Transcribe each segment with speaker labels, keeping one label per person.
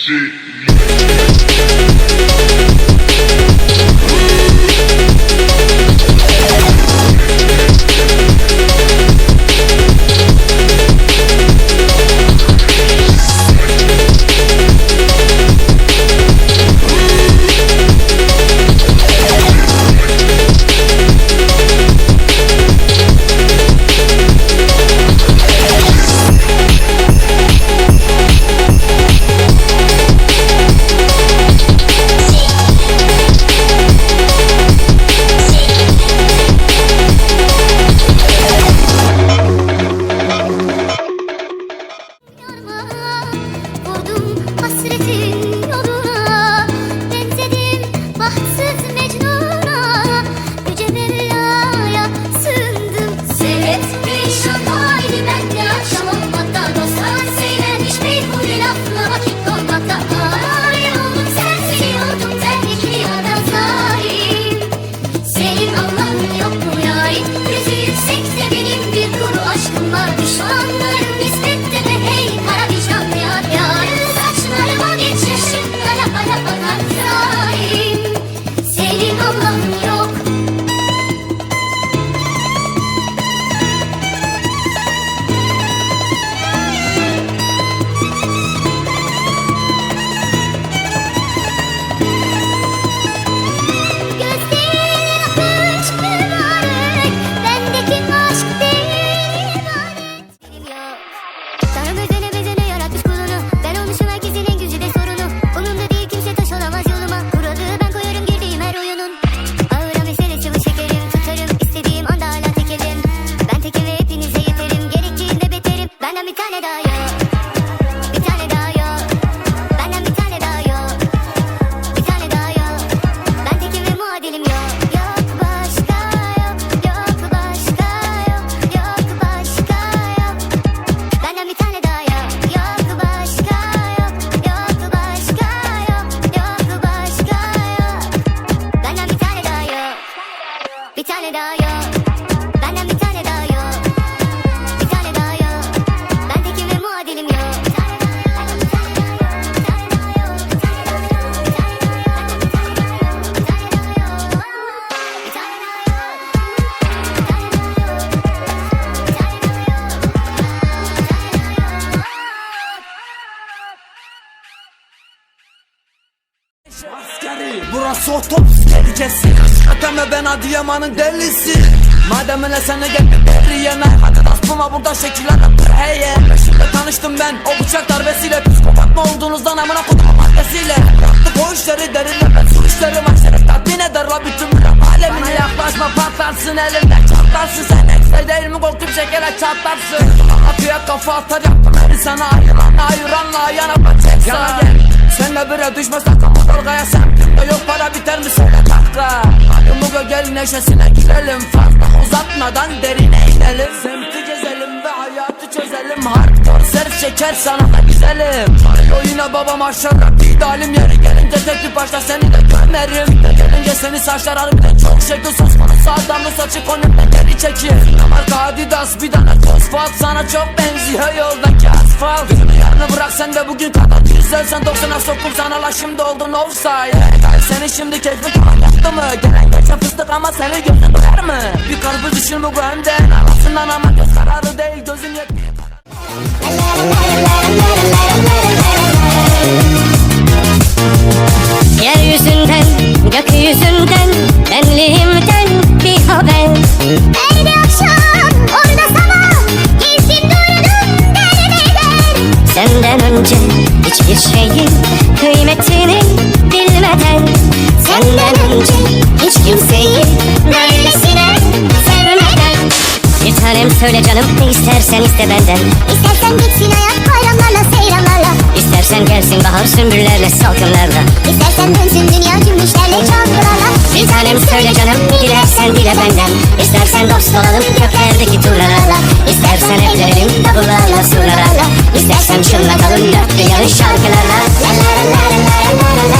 Speaker 1: shit. Öteme ben Adıyaman'ın delisi. Madem öyle sana gel bir yeme Hadi dasbuma burada şekiller Hey yeah. Şimdi tanıştım ben o bıçak darbesiyle. Psikopat mı olduğunuzdan amına kodum maddesiyle. Yaptık o işleri derinle Su işleri maksere tatmin eder la bütün alemine. Bana yaklaşma patlarsın elimde çatlarsın. Sen ekstra değil mi korktuğum şekere çatlarsın. Akıya kafa atar yaptım beni sana ayıranla ayıranla yana bacak Yana gel sen de bire düşme sakın dalgaya sen. Yok para biter mi söyle dakika Yumuga gel neşesine girelim. Fazla uzatmadan derine inelim. Semti gezelim ve hayatı çözelim. Hardcore serif şeker sana da güzelim. Oyuna babam aşağı idealim yeri gelince tepki başta seni de gömerim. Gelince seni saçlar harbiden çok şekil. Sos bana sağdan da saçı konumda geri çekir Marka Adidas bir tane tosfalt sana çok benziyor. Yoldaki asfalt Yarını bırak sen de bugün kadar güzel. Sen 90'a sokup sana la şimdi oldun offside. Seni şimdi keyfi kalan yaptı mı? Gelen geçen fıstık ama seni gözün doyar mı Bir karpuz düşün bu güvende Arasından ama göz kararı değil gözün yetmiyor
Speaker 2: Yeryüzünden, gökyüzünden, benliğimden söyle canım ne istersen iste benden.
Speaker 3: İstersen gitsin hayat bayramlarla seyranlarla.
Speaker 2: İstersen gelsin bahar sümbüllerle salkımlarla.
Speaker 3: İstersen dönsün dünya cümbüşlerle çalgılarla
Speaker 2: Bir tanem söyle canım dilersen dile benden. İstersen dost olalım göklerdeki turlarla. İstersen evlenelim davullarla surlarla. İstersen çınlatalım dört bir yanı şarkılarla La la la la la la la la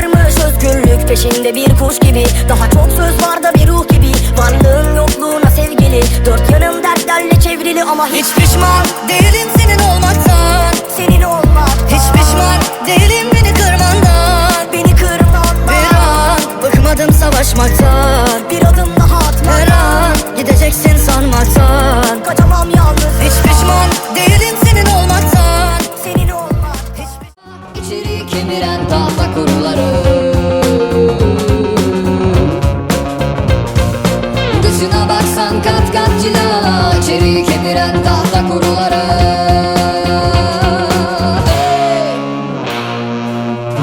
Speaker 3: Peşinde bir kuş gibi. Daha çok söz var da bir ruh gibi. Varlığın yokluğuna sevgili. Dört yanım dertlerle çevrili ama hiç
Speaker 4: Hiç pişman değilim senin olmaktan.
Speaker 3: Senin olmak
Speaker 4: Hiç pişman değilim beni kırmandan.
Speaker 3: Beni kırman
Speaker 4: Bir an bıkmadım savaşmaktan.
Speaker 3: Bir adım daha
Speaker 4: Her
Speaker 3: atmadan
Speaker 4: an gideceksin sanmaktan.
Speaker 3: Kaçamam yalnız.
Speaker 4: Hiç pişman değilim senin olmaktan.
Speaker 3: Senin olmak.
Speaker 4: Hiç İçeri kemiren tahta kuruları Dışına baksan kat kat cila İçeri kemiren tahta kuruları. Hey!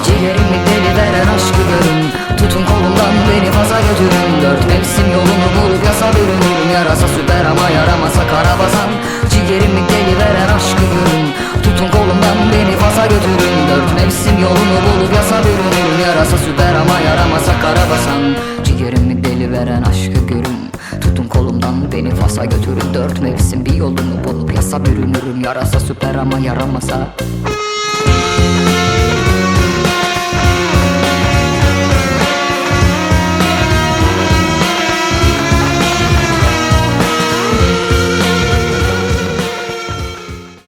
Speaker 5: Ciğerimi deli veren aşkı görün Tutun kolumdan beni faza götürün. Dört mevsim yolunu bulup yasa bürünürüm Yarasa süper ama yaramasa karabasan Ciğerimi deli veren aşkı görün Tutun kolumdan beni faza götürün. Dört mevsim yolunu bulup yasa bürünürüm Yarasa süper ama yaramasa karabasan Ciğerimi deli veren aşkı görün beni Fas'a götürün Dört mevsim. Bir yolunu bulup yasa bürünürüm. Yarasa süper ama yaramasa